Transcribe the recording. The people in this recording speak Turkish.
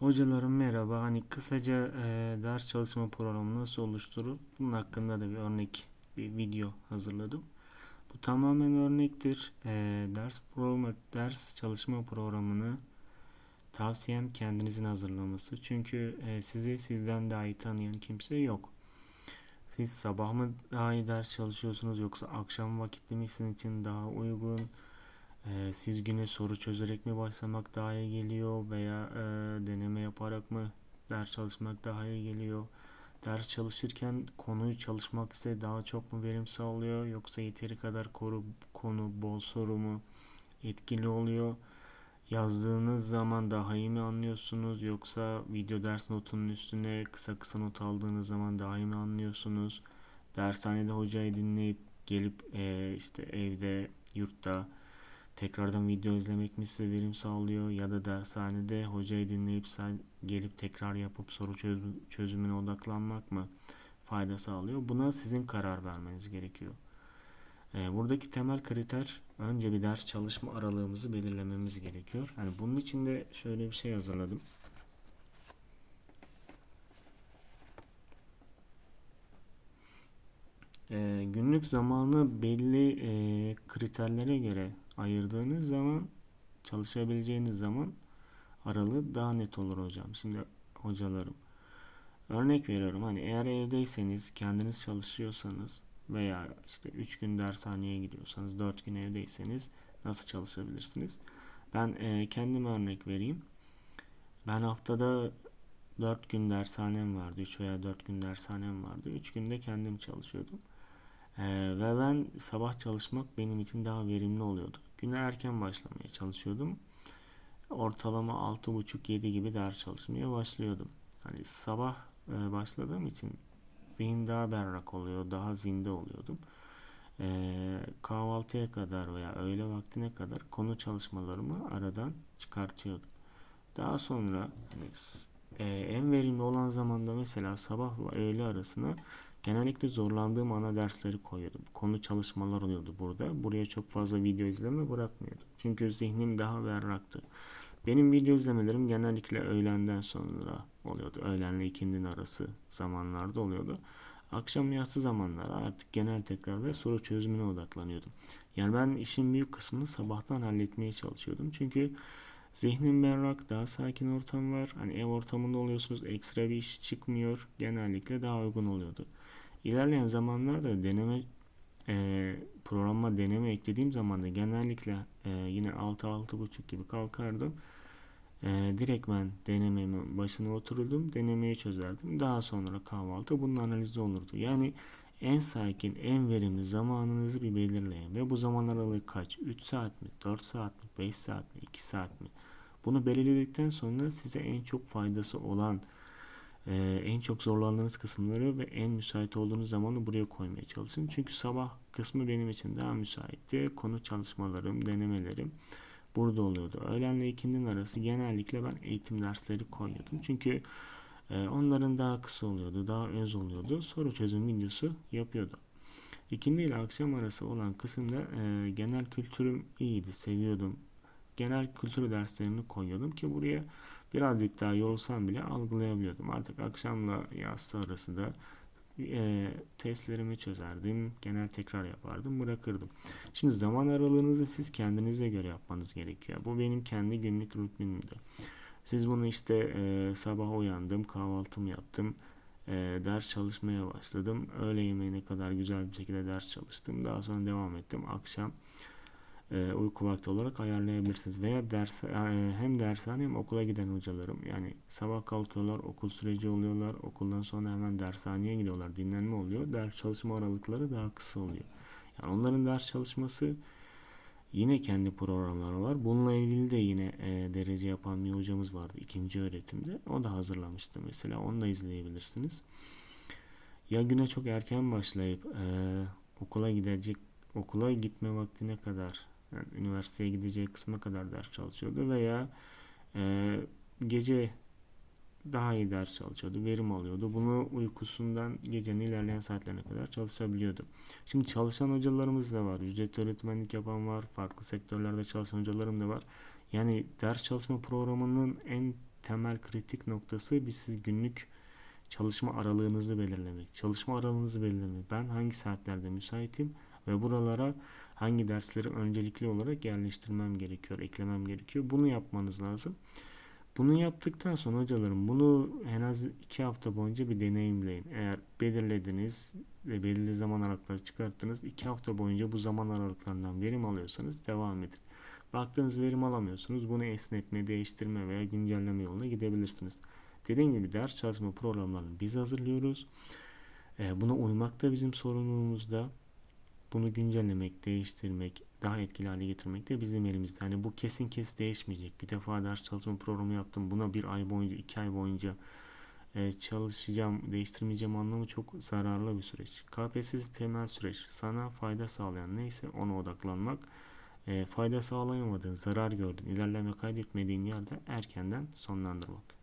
Hocalarım merhaba. Hani kısaca e, ders çalışma programı nasıl oluşturur? Bunun hakkında da bir örnek bir video hazırladım. Bu tamamen örnektir. E, ders programı, ders çalışma programını tavsiyem kendinizin hazırlaması. Çünkü e, sizi sizden daha iyi tanıyan kimse yok. Siz sabah mı daha iyi ders çalışıyorsunuz yoksa akşam vakitli mi sizin için daha uygun? Ee, siz güne soru çözerek mi başlamak daha iyi geliyor veya e, deneme yaparak mı ders çalışmak daha iyi geliyor? Ders çalışırken konuyu çalışmak ise daha çok mu verim sağlıyor yoksa yeteri kadar koru, konu bol soru mu etkili oluyor? Yazdığınız zaman daha iyi mi anlıyorsunuz yoksa video ders notunun üstüne kısa kısa not aldığınız zaman daha iyi mi anlıyorsunuz? Dershanede hocayı dinleyip gelip e, işte evde, yurtta tekrardan video izlemek mi size verim sağlıyor ya da dershanede hocayı dinleyip gelip tekrar yapıp soru çözümüne odaklanmak mı fayda sağlıyor? Buna sizin karar vermeniz gerekiyor. E, buradaki temel kriter önce bir ders çalışma aralığımızı belirlememiz gerekiyor. Yani bunun için de şöyle bir şey hazırladım. E, günlük zamanı belli e, kriterlere göre ayırdığınız zaman çalışabileceğiniz zaman aralığı daha net olur hocam. Şimdi hocalarım örnek veriyorum hani eğer evdeyseniz kendiniz çalışıyorsanız veya işte 3 gün dershaneye gidiyorsanız 4 gün evdeyseniz nasıl çalışabilirsiniz? Ben e, kendim örnek vereyim. Ben haftada 4 gün dershanem vardı. 3 veya 4 gün dershanem vardı. 3 günde kendim çalışıyordum. Ee, ve ben sabah çalışmak benim için daha verimli oluyordu. Güne erken başlamaya çalışıyordum. Ortalama 6.30-7 gibi ders çalışmaya başlıyordum. Hani sabah e, başladığım için zihin daha berrak oluyor, daha zinde oluyordum. E, kahvaltıya kadar veya öğle vaktine kadar konu çalışmalarımı aradan çıkartıyordum. Daha sonra hani, e, en verimli olan zamanda mesela sabahla öğle arasına genellikle zorlandığım ana dersleri koyuyordum. Konu çalışmalar oluyordu burada. Buraya çok fazla video izleme bırakmıyordum. Çünkü zihnim daha berraktı. Benim video izlemelerim genellikle öğlenden sonra oluyordu. Öğlenle ikindinin arası zamanlarda oluyordu. Akşam yatsı zamanlar artık genel tekrar ve soru çözümüne odaklanıyordum. Yani ben işin büyük kısmını sabahtan halletmeye çalışıyordum. Çünkü zihnim berrak, daha sakin ortam var. Hani ev ortamında oluyorsunuz, ekstra bir iş çıkmıyor. Genellikle daha uygun oluyordu. İlerleyen zamanlarda deneme e, programa deneme eklediğim zaman da genellikle e, yine 6-6.5 gibi kalkardım. E, direkt ben denememin başına otururdum. Denemeyi çözerdim. Daha sonra kahvaltı bunun analizi olurdu. Yani en sakin, en verimli zamanınızı bir belirleyin. Ve bu zaman aralığı kaç? 3 saat mi? 4 saat mi? 5 saat mi? 2 saat mi? Bunu belirledikten sonra size en çok faydası olan ee, en çok zorlandığınız kısımları ve en müsait olduğunuz zamanı buraya koymaya çalışın. Çünkü sabah kısmı benim için daha müsaitti. Konu çalışmalarım, denemelerim burada oluyordu. Öğlenle ikindinin arası genellikle ben eğitim dersleri koyuyordum. Çünkü e, onların daha kısa oluyordu, daha öz oluyordu. Soru çözüm videosu yapıyordu. İkindi ile akşam arası olan kısımda e, genel kültürüm iyiydi, seviyordum. Genel kültür derslerini koyuyordum ki buraya birazcık daha yorulsam bile algılayabiliyordum. Artık akşamla yatsı arasında e, testlerimi çözerdim. Genel tekrar yapardım. Bırakırdım. Şimdi zaman aralığınızı siz kendinize göre yapmanız gerekiyor. Bu benim kendi günlük rutinimdi. Siz bunu işte e, sabah uyandım, kahvaltımı yaptım. E, ders çalışmaya başladım. Öğle yemeğine kadar güzel bir şekilde ders çalıştım. Daha sonra devam ettim. Akşam e, uyku vakti olarak ayarlayabilirsiniz. Veya ders e, hem dershane hem okula giden hocalarım yani sabah kalkıyorlar, okul süreci oluyorlar, okuldan sonra hemen dershaneye gidiyorlar, dinlenme oluyor. Ders çalışma aralıkları daha kısa oluyor. Yani onların ders çalışması yine kendi programları var. Bununla ilgili de yine e, derece yapan bir hocamız vardı ikinci öğretimde. O da hazırlamıştı mesela. Onu da izleyebilirsiniz. Ya güne çok erken başlayıp e, okula gidecek okula gitme vaktine kadar yani üniversiteye gideceği kısma kadar ders çalışıyordu veya e, gece daha iyi ders çalışıyordu, verim alıyordu. Bunu uykusundan gecenin ilerleyen saatlerine kadar çalışabiliyordu. Şimdi çalışan hocalarımız da var. Ücret öğretmenlik yapan var. Farklı sektörlerde çalışan hocalarım da var. Yani ders çalışma programının en temel kritik noktası biz siz günlük çalışma aralığınızı belirlemek. Çalışma aralığınızı belirlemek. Ben hangi saatlerde müsaitim ve buralara hangi dersleri öncelikli olarak yerleştirmem gerekiyor, eklemem gerekiyor. Bunu yapmanız lazım. Bunu yaptıktan sonra hocalarım bunu en az iki hafta boyunca bir deneyimleyin. Eğer belirlediniz ve belirli zaman aralıkları çıkarttınız. iki hafta boyunca bu zaman aralıklarından verim alıyorsanız devam edin. Baktığınız verim alamıyorsunuz. Bunu esnetme, değiştirme veya güncelleme yoluna gidebilirsiniz. Dediğim gibi ders çalışma programlarını biz hazırlıyoruz. Buna uymak da bizim sorumluluğumuzda. Bunu güncellemek, değiştirmek, daha etkili hale getirmek de bizim elimizde. Hani bu kesin kes değişmeyecek. Bir defa ders çalışma programı yaptım. Buna bir ay boyunca, iki ay boyunca e, çalışacağım, değiştirmeyeceğim anlamı çok zararlı bir süreç. KPSS temel süreç. Sana fayda sağlayan neyse ona odaklanmak. E, fayda sağlayamadığın, zarar gördüğün, ilerleme kaydetmediğin yerde erkenden sonlandırmak.